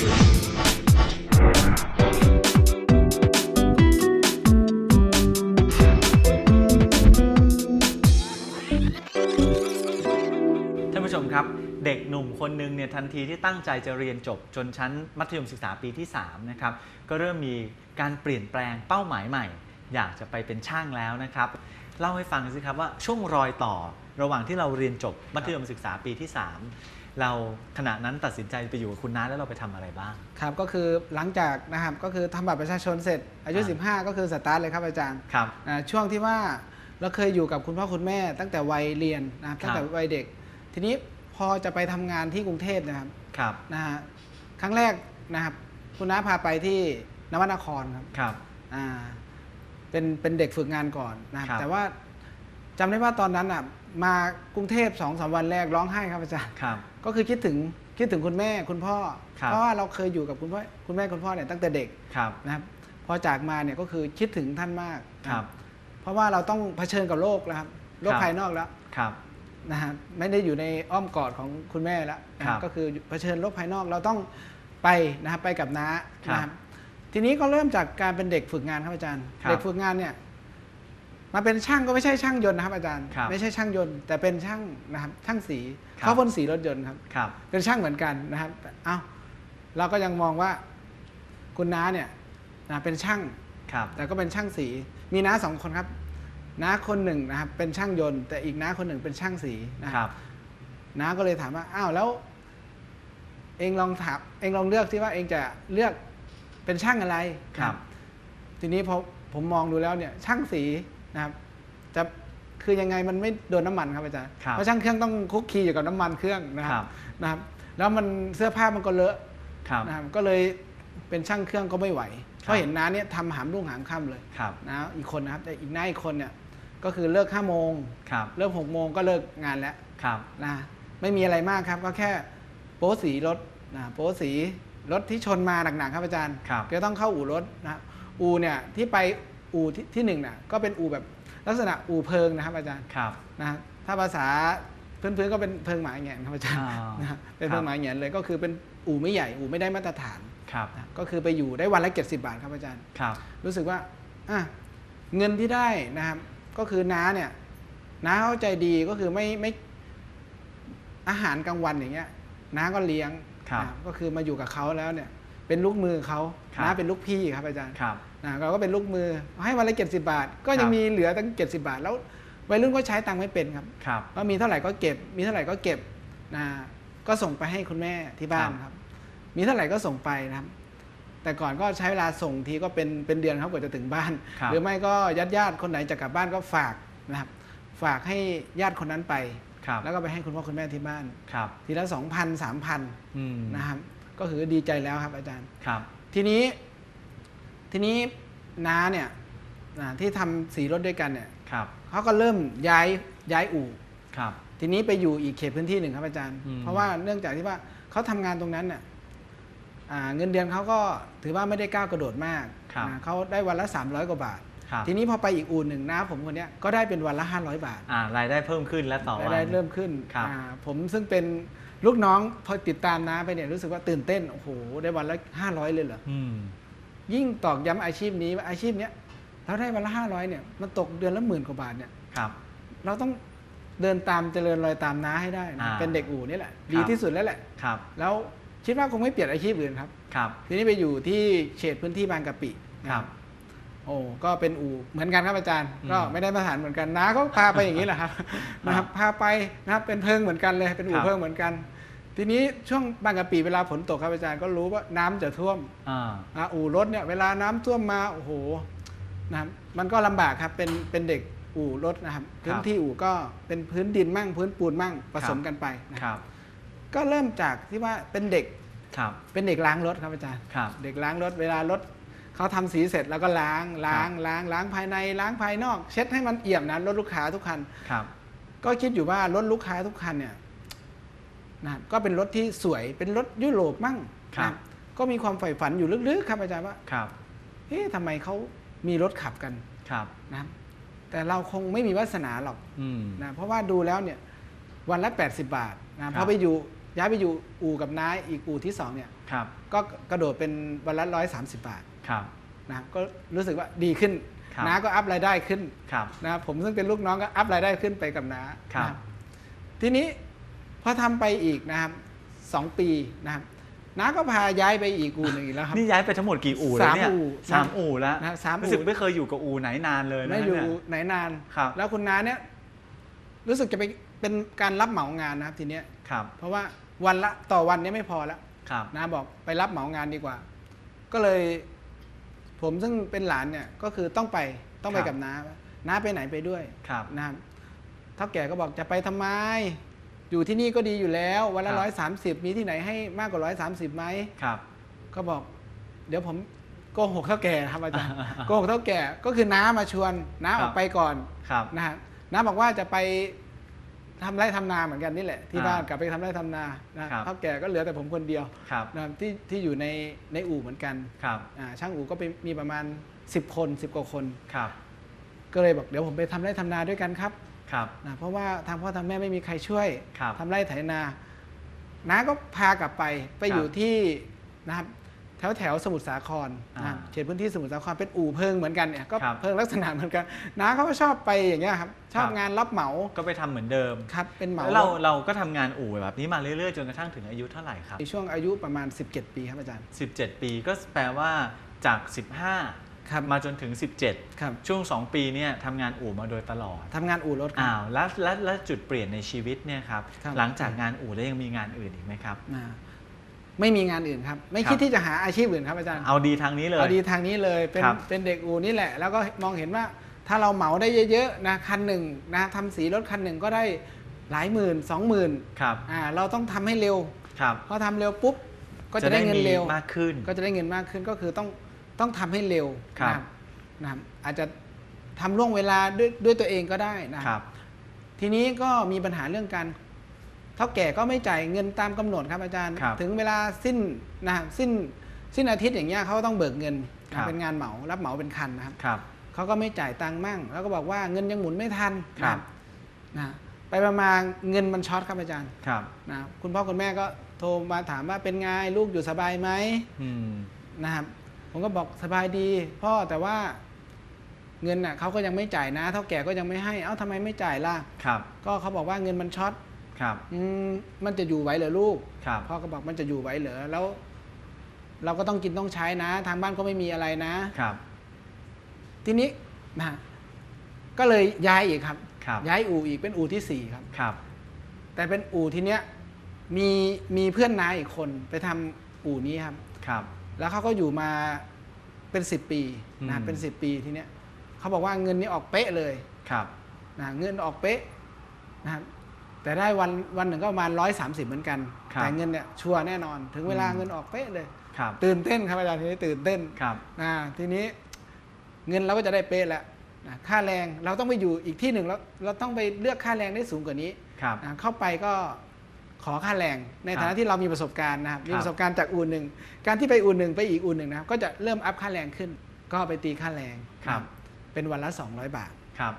ท่านผู้ชมครับ เด็กหนุ่มคนหนึ่งเนี่ยทันทีที่ตั้งใจจะเรียนจบจนชั้นมัธยมศึกษาปีที่ 3 นะครับ ก็เริ่มมีการเปลี่ยนแปลงเป้าหมายใหม่ อยากจะไปเป็นช่างแล้วนะครับ เล่าให้ฟังสิครับว่าช่วงรอยต่อระหว่างที่เราเรียนจบมัธยมศึกษาปีที่ 3 เราขณะนั้นตัดสินใจไปอยู่กับคุณน้าแล้วเราไปทำอะไรบ้าง ครับก็คือหลังจากนะครับก็คือทำบัตรประชาชนเสร็จอายุอ่า15 ก็คือสตาร์ทเลยครับอาจารย์ครับ อ่าช่วงที่ว่าเราเคยอยู่กับคุณพ่อคุณแม่ ตั้งแต่วัยเรียนนะครับครับตั้งแต่วัยเด็ก ทีนี้พอจะไปทำงานที่กรุงเทพนะครับครับ นะฮะครั้งแรกนะครับคุณน้าพาไปที่นวนครครับ ครับ อ่าเป็นเป็นเด็กฝึกงานก่อนนะครับครับแต่ว่าจำได้ว่าตอนนั้นอะ มากรุงเทพสองสามวันแรกร้องไห้ครับอาจารย์ครับ ก็คือคิดถึงคิดถึงคุณแม่คุณพ่อครับเพราะว่าเราเคยอยู่กับคุณพ่อคุณแม่คุณพ่อเนี่ยตั้งแต่เด็กครับนะครับพอจากมาเนี่ยก็คือคิดถึงท่านมากคนะรับ เพราะว่าเราต้องเผชิญกับโลกนะครับโลกครับภายนอกแล้วครับนะฮะไม่ได้อยู่ในอ้อมกอดของคุณแม่แล้วนะครัฮะบก็คือเผชิญโลกภายนอกเราต้องไปนะครับไปกับน้าครับนะครับทีนี้ก็เริ่มจากการเป็นเด็กฝึกงานครับอาจารย์ครับเด็กฝึกงานเนี่ย มาเป็นช่างก็ไม่ใช่ช่างยนต์นะครับอาจารย์ ครับไม่ใช่ช่างยนต์ แต่เป็นช่างนะครับช่างสีครับ เขาพ่นสีรถยนต์ครับ ครับ เป็นช่างเหมือนกันนะครับแต่เอ้าเราก็ยังมองว่าคุณน้าเนี่ยนะเป็นช่าง ครับ แต่ก็เป็นช่างสี มีน้าสองคนครับ น้าคนหนึ่งนะครับเป็นช่างยนต์ แต่อีกน้าคนหนึ่งเป็นช่างสีนะคครับรับน้าก็เลยถามว่า อ้าวแล้ว เองลองถามเองลองเลือกที่ว่าเองจะเลือกเป็นช่างอะไรครับ ทีนี้พอผมมองดูแล้วเนี่ย ช่างสี นะครับจะคือยังไงมันไม่โดนน้ำมันครับอาจารย์ครับเพราะช่างเครื่องต้องคุกคีอยู่กับน้ำมันเครื่องนะคครัรับบนะครับ แล้วมันเสื้อผ้ามันก็เลอะครับนะครับก็เลยเป็นช่างเครื่องก็ไม่ไหวเพครัราะบเห็นน้าเนี่ยทำหามรุ่งหามค่ำเลยครับนะอีกคนนะครับแต่อีกหน้าอีกคนเนี่ยก็คือเลิกห้าโมงครับเลิกหกโมงก็เลิกงานแล้วครับนะไม่มีอะไรมากครับ ก็แค่โป๊สีรถนะโป๊สีรถที่ชนมาหนักๆครับอาจารย์ครับก็ต้องเข้าอู่รถนะอู่เนี่ยที่ไป อู่ที่ที่หนึ่งน่ะก็เป็นอู่แบบลักษณะอู่เพิงนะครับอาจารย์ครับนะถ้าภาษาพื้นๆก็เป็นเพิงหมาแหงนครับอาจารย์อ่านนะเป็นครับเพิงหมาแหงนเลยก็คือเป็นอู่ไม่ใหญ่อู่ไม่ได้มาตรฐานครับนะก็คือไปอยู่ได้วันละเจ็ดสิบาทครับอาจารย์ครับ รู้สึกว่าอะเงินที่ได้นะครับ ก็คือน้าเนี่ยน้าเข้าใจดีก็คือไม่ไม่อาหารกลางวันอย่างเงี้ยน้าก็เลี้ยงครับนะก็คือมาอยู่กับเขาแล้วเนี่ย เป็นลูกมือเขาครับน้าเป็นลูกพี่ครับอาจารย์ครับ นะเราก็เป็นลูกมือให้วันละเจ็ดสิบาท ก็ยัคงรับมีเหลือตั้งเจ็ดสิบาท แล้ววัยรุ่นก็ใช้ตังค์ไม่เป็นครับครับว่ามีเท่าไหร่ก็เก็บ มีเท่าไหร่ก็เก็บนะก็ส่งไปให้คุณแม่ที่บ้านครับครับ มีเท่าไหร่ก็ส่งไปนะครับ แต่ก่อนก็ใช้เวลาส่งทีก็เป็นเป็นเดือนครับกว่าจะถึงบ้านครับหรือไม่ก็ญาติญาติๆคนไหนจะกลับบ้านก็ฝากนะครับ ฝากให้ญาติคนนั้นไปครับแล้วก็ไปให้คุณพ่อคุณแม่ที่บ้านครับทีละสองพันสามพันอืมนะครับ ก็คือดีใจแล้วครับอาจารย์ครับทีนี้ ทีนี้น้าเนี่ยนะที่ทำสีรถด้วยกันเนี่ยครับ เขาก็เริ่มย้ายย้ายอู่ ครับ ทีนี้ไปอยู่อีกเขตพื้นที่หนึ่งครับอาจารย์ อืม เพราะว่าเนื่องจากที่ว่าเขาทำงานตรงนั้นเนี่ยอ่าเงินเดือนเขาก็ถือว่าไม่ได้ก้าวกระโดดมากครับ นะเขาได้วันละ 300 กว่าบาท ครับทีนี้พอไปอีกอู่หนึ่งนะผมคนเนี้ยก็ได้เป็นวันละ 500 บาทอ่ารายได้เพิ่มขึ้นและต่อราวัยนได้เริ่มขึ้นครับ อ่าผมซึ่งเป็นลูกน้องพอติดตามน้าไปเนี่ยรู้สึกว่าตื่นเต้นโอ้โหได้วันละ 500 เลยเหรอ อืม ยิ่งตอกย้ำอาชีพนี้ว่าอาชีพเนี้ยเราได้วันละ500เนี่ยมันตกเดือนละหมื่นกว่าบาทเนี่ยครับ เราต้องเดินตามเจริญรอยตามน้าให้ได้นะอ่าเป็นเด็กอู่นี่แหละครับดีที่สุดแล้วแหละ ครับ แล้วคิดว่าคงไม่เปลี่ยนอาชีพอื่นครับ ครับ ทีนี้ไปอยู่ที่เขตพื้นที่บางกะปินะครับ โอ้ก็เป็นอู่เหมือนกันครับอาจารย์ อืมก็ไม่ได้มาตรฐานเหมือนกันน้าก็พาไปอย่างนี้แหละครับ นะครับพาไปนะครับเป็นเพิงเหมือนกันเลยเป็นอู่ครับ เพิงเหมือนกัน ทีนี้ช่วงบางกะปิเวลาฝนตกครับอาจารย์ก็รู้ว่าน้ำจะท่วมอ่าอะอู่รถเนี่ยเวลาน้ำท่วมมาโอ้โหนะครับมันก็ลำบากครับเป็นเป็นเด็กอู่รถนะครับพื้นที่อู่ก็เป็นพื้นดินมั่งพื้นปูนมั่งผสมกันไปนะครับ ก็เริ่มจากที่ว่าเป็นเด็กครับเป็นเด็กล้างรถครับอาจารย์ครับเด็กล้างรถเวลารถเขาทำสีเสร็จแล้วก็ล้างล้างล้างล้างภายในล้างภายนอก เช็ดให้มันเอี่ยมนะรถลูกค้าทุกคันครับก็คิดอยู่ว่ารถลูกค้าทุกคันเนี่ย นะครับก็เป็นรถที่สวยเป็นรถยุโรปมั่งครับ นะก็มีความใฝ่ฝันอยู่ลึกๆครับอาจารย์ว่าครับเอ๊ะทำไมเขามีรถขับกันครับ นะครับแต่เราคงไม่มีวาสนาหรอกอืม นะเพราะว่าดูแล้วเนี่ยวันละ 80 บาทครันะบพอไปอยู่ย้ายไปอยู่อู่กับน้าอีกอู่ที่สองเนี่ยครับก็กระโดดเป็นวันละร้อยสามสิบบาท ครับ นะครับก็รู้สึกว่าดีขึ้นครับ น้าก็อัพรายได้ขึ้นครับ นะครับผมซึ่งเป็นลูกน้องก็อัพรายได้ขึ้นไปกับน้าครับ นะทีนี้ พอทำไปอีกนะครับสองปีนะครับน้าก็พาย้ายไปอีกอู่หนึ่งอีกแล้วครับนี่ย้ายไปทั้งหมดกี่อู่แล้วเนี่ยสามอู่สามอู่แล้วนะสามอู่รู้สึกไม่เคยอยู่กับอู่ไหนนานเลยนะไม่อยู่เนี่ยไหนนานครับแล้วคุณน้าเนี่ยรู้สึกจะไปเป็นการรับเหมางานนะครับทีเนี้ยครับ เพราะว่าวันละต่อวันเนี้ไม่พอแล้วครับน้าบอกไปรับเหมางานดีกว่า ก็เลย ผมซึ่งเป็นหลานเนี่ยก็คือต้องไปต้องไปกับน้าน้าไปไหนไปด้วยครับนะครับเท่าแก่ก็บอกจะไปทำไม อยู่ที่นี่ก็ดีอยู่แล้ว วันละครับร้อยสามสิบมีที่ไหนให้มากกว่าร้อยสามสิบไหมครับ ก็บอก เดี๋ยวผมโกหกเท่าแก่ครับอาจารย์โกหกเท่าแก่ก็คือน้ามาชวนน้าคอรับอกไปก่อนครับนะฮะน้าบอกว่าจะไปทำไร่ทำนาเหมือนกันนี่แหละที่อ่าบ้านกลับไปทำไร่ทำนานะครับเท่าแก่ก็เหลือแต่ผมคนเดียวครับนะครับที่ที่อยู่ในในอู่เหมือนกันครับอ่าช่างอู่ก็ไปมีประมาณ 10 คน 10 กว่าคนครับ ก็เลยบอกเดี๋ยวผมไปทำไร่ทำนาด้วยกันครับ ครับ นะเพราะว่าทางพ่อทางแม่ไม่มีใครช่วยครับทำไร่ไถนาน้าก็พากลับไปไปครับอยู่ที่นะครับแถวแถวสมุทรสาครนะครับอ่าเขตพื้นที่สมุทรสาครเป็นอู่เพิงเหมือนกันเนี่ยก็ครับเพิงลักษณะเหมือนกันน้าเขาก็ชอบไปอย่างเงี้ยครับชอบครับ งานรับเหมาก็ไปทำเหมือนเดิมครับเป็นเหมาแล้วเราเราก็ทำงานอู่แบบนี้มาเรื่อยๆ จนกระทั่งถึงอายุเท่าไหร่ครับในช่วงอายุประมาณ 17 ปีครับอาจารย์17 ปีก็แปลว่าจาก 15 ครับมาจนถึงครับ17ช่วง 2 ปีเนี่ยทำงานอู่มาโดยตลอดทำงานอู่รถครับ อ้าวแล้วแล้วแล้วจุดเปลี่ยนในชีวิตเนี่ยครับครับ หลังจากงานอู่แล้วยังมีงานอื่นอีกไหมครับ อ่าไม่มีงานอื่นครับ ไม่ครับคิดที่จะหาอาชีพอื่นครับอาจารย์ เอาดีทางนี้เลย เอาดีทางนี้เลยเป็นครับเป็นเด็กอู่นี่แหละ แล้วก็มองเห็นว่าถ้าเราเหมาได้เยอะๆนะคันหนึ่งนะทำสีรถคันหนึ่งก็ได้หลายหมื่นสองหมื่นครับอ่าเราต้องทำให้เร็วครับพอทำเร็วปุ๊บก็จะได้เงินเร็ว มีมากขึ้น ก็จะได้เงินมากขึ้นก็คือต้อง ต้องทำให้เร็วครับนะนะครับอาจจะทำล่วงเวลาด้วยด้วยตัวเองก็ได้นะครับ ทีนี้ก็มีปัญหาเรื่องการเท่าแก่ก็ไม่จ่ายเงินตามกำหนดครับอาจารย์ครับถึงเวลาสิ้นนะสิ้นสิ้นอาทิตย์อย่างเงี้ยเขาก็ต้องเบิกเงินครันะบเป็นงานเหมารับเหมาเป็นคันนะครับครับเขาก็ไม่จ่ายตังค์มั่ง แล้วก็บอกว่าเงินยังหมุนไม่ทันครับนะนะไปประมาณเงินมันช็อตครับอาจารย์ครับนะคุณพ่อคุณแม่ก็โทรมาถามว่าเป็นไงลูกอยู่สบายไหมอืมนะครับ ผมก็บอกสบายดี พ่อแต่ว่าเงินน่ะเขาก็ยังไม่จ่ายนะ เท่าแก่ก็ยังไม่ให้เอ้าทำไมไม่จ่ายล่ะครับ ก็เขาบอกว่าเงินมันช็อตครับ อืมมันจะอยู่ไหวเหรอลูกครับพ่อก็บอกมันจะอยู่ไหวเหรอแล้ว เราก็ต้องกินต้องใช้นะ ทางบ้านก็ไม่มีอะไรนะครับ ทีนี้นะก็เลยย้ายอีกครับ ครับ ย้ายอู่อีกเป็นอู่ที่สี่ครับ ครับ แต่เป็นอู่ทีเนี้ยมีมีเพื่อนน้าอีกคนไปทำอู่นี้ครับ ครับ แล้วเขาก็อยู่มาเป็นสิบปีนะอืมเป็นสิบปีทีเนี้ยเขาบอกว่าเงินนี้ออกเป๊ะเลยครับนะเงินออกเป๊ะนะครับแต่ได้วันวันหนึ่งก็ประมาณร้อยสามสิบเหมือนกันครับแต่เงินเนี่ยชัวร์แน่นอน ถึงเวลาอืมเงินออกเป๊ะเลยครับตื่นเต้นครับอาจารย์ทีนี้ตื่นเต้นครับนะทีนี้เงินเราก็จะได้เป๊ะแล้วนะค่าแรงเราต้องไปอยู่อีกที่หนึ่งแล้วเราต้องไปเลือกค่าแรงได้สูงกว่านี้ครับนะเข้าไปก็ ขอค่าแรงในครับฐานะที่เรามีประสบการณ์นะครับครับมีประสบการณ์จากอู่หนึ่งการที่ไปอู่หนึ่งไปอีกอู่หนึ่งนะครับก็จะเริ่มอัพค่าแรงขึ้น ก็ไปตีค่าแรงครับนะเป็นวันละ 200 บาทครับ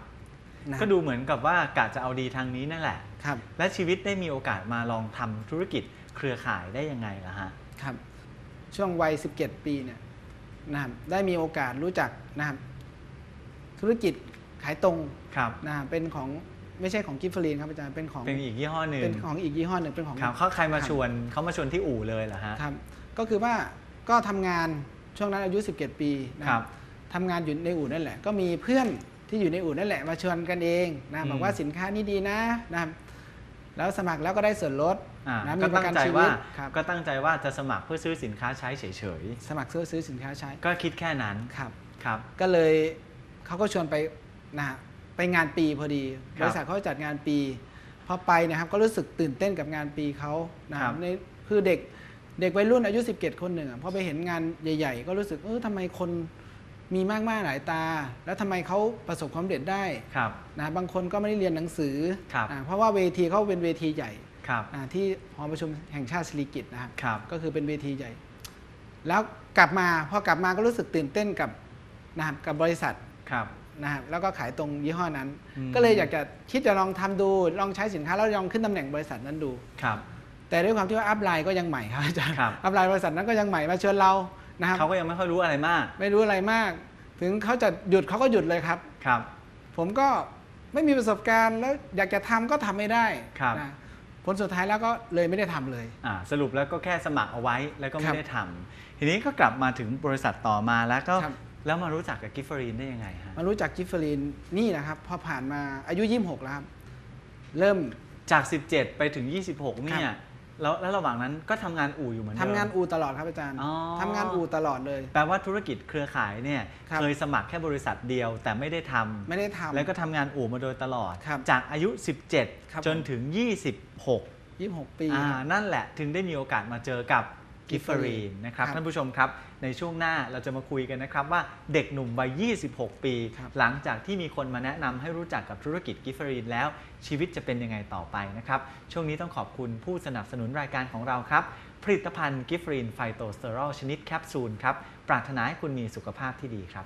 นะก็ดูเหมือนกับว่ากะจะเอาดีทางนี้นั่นแหละครับและชีวิตได้มีโอกาสมาลองทำธุรกิจเครือข่ายได้ยังไงล่ะฮะครับช่วงวัย 17 ปีเนี่ยนะครับได้มีโอกาสรู้จักนะครับธุรกิจขายตรงครับนะครับเป็นของ ไม่ใช่ของกิฟเฟอรีนครับอาจารย์เป็นของเป็นอีกยี่ห้อหนึ่งเป็นของอีกยี่ห้อหนึ่งเป็นของครับเขาใครมาครับชวนเขามาชวนที่อู่เลยเหรอฮะครับก็คือว่าก็ทำงานช่วงนั้นอายุ 17 ปีนะครับทำงานอยู่ในอู่นั่นแหละ ก็มีเพื่อนที่อยู่ในอู่นั่นแหละมาชวนกันเองนะอืมบอกว่าสินค้านี้ดีนะนะครับแล้วสมัครแล้วก็ได้ส่วนลดอ่านะก็มีประตั้กันงใจชีวิว่าตครับก็ตั้งใจว่าจะสมัครเพื่อซื้อสินค้าใช้เฉยสมัครซื้อซื้อสินค้าใช้ๆก็คิดแค่นั้น ครับ ครับ ก็เลยเขาก็ชวนไปนะ ไปงานปีพอดีครับบริษัทเขาจัดงานปีพอไปนะครับก็รู้สึกตื่นเต้นกับงานปีเขานะคครัรับบในคือเด็กเด็กวัยรุ่นอายุ 17 คนหนึ่งอะพอไปเห็นงานใหญ่ ๆ ก็รู้สึกเออทำไมคนมีมากมากๆหลายตา แล้วทำไมเขาประสบความสำเร็จได้ครับนะบางคนก็ไม่ได้เรียนหนังสือครับอ่าเพราะว่าเวทีเขาเป็นเวทีใหญ่ครับอ่าที่หอประชุมแห่งชาติสิริกิติ์นะครับครับก็คือเป็นเวทีใหญ่ แล้วกลับมาพอกลับมาก็รู้สึกตื่นเต้นกับนะครับกับบริษัทครับ นะครับแล้วก็ขายตรงยี่ห้อนั้นอืมก็เลยอยากจะคิดจะลองทำดูลองใช้สินค้าแล้วลองขึ้นตำแหน่งบริษัทนั้นดูครับ แต่ด้วยความที่ว่าอัพไลน์ก็ยังใหม่ครับอาจารย์ครับอัพไลน์บริษัทนั้นก็ยังใหม่มาเชิญเรานะครับเขาก็ยังไม่ค่อยรู้อะไรมาก ไม่รู้อะไรมาก ถึงเขาจะหยุดเขาก็หยุดเลยครับครับ ผมก็ไม่มีประสบการณ์แล้วอยากจะทำก็ทำไม่ได้ครับนะผลสุดท้ายแล้วก็เลยไม่ได้ทำเลยอ่าสรุปแล้วก็แค่สมัครเอาไว้แล้วก็คไม่รับได้ทำทีนี้ก็กลับมาถึงบริษัทต่อมาแล้วก็ครับ แล้วมารู้จักกับกิฟเฟอรีนได้ยังไงฮะมารู้จักกิฟเฟอรีนนี่นะครับ พอผ่านมาอายุ26แล้วครับ เริ่มจาก 17 ไปถึง 26เนี่ยแล้วแล้วระหว่างนั้นก็ทำงานอู่อยู่เหมือนเดิมทำงานอู่ตลอดครับอาจารย์อ๋อทำงานอู่ตลอดเลย แปลว่าธุรกิจเครือข่ายเนี่ยครับเคยสมัครแค่บริษัทเดียว แต่ไม่ได้ทำไม่ได้ทำแล้วก็ทำงานอู่มาโดยตลอดครับจากอายุครับ17 จนถึง 26 26 ปีอ่าครับนั่นแหละถึงได้มีโอกาสมาเจอกับกิฟเฟอรีน Gifferine นะครับครับท่านผู้ชมครับ ในช่วงหน้าเราจะมาคุยกันนะครับว่าเด็กหนุ่มวัย 26 ปีครับหลังจากที่มีคนมาแนะนำให้รู้จักกับธุรกิจกิฟเฟอรีนแล้ว ชีวิตจะเป็นยังไงต่อไปนะครับ ช่วงนี้ต้องขอบคุณผู้สนับสนุนรายการของเราครับ ผลิตภัณฑ์กิฟเฟอรีนไฟโตสเตอรอลชนิดแคปซูลครับ ปรารถนาให้คุณมีสุขภาพที่ดีครับ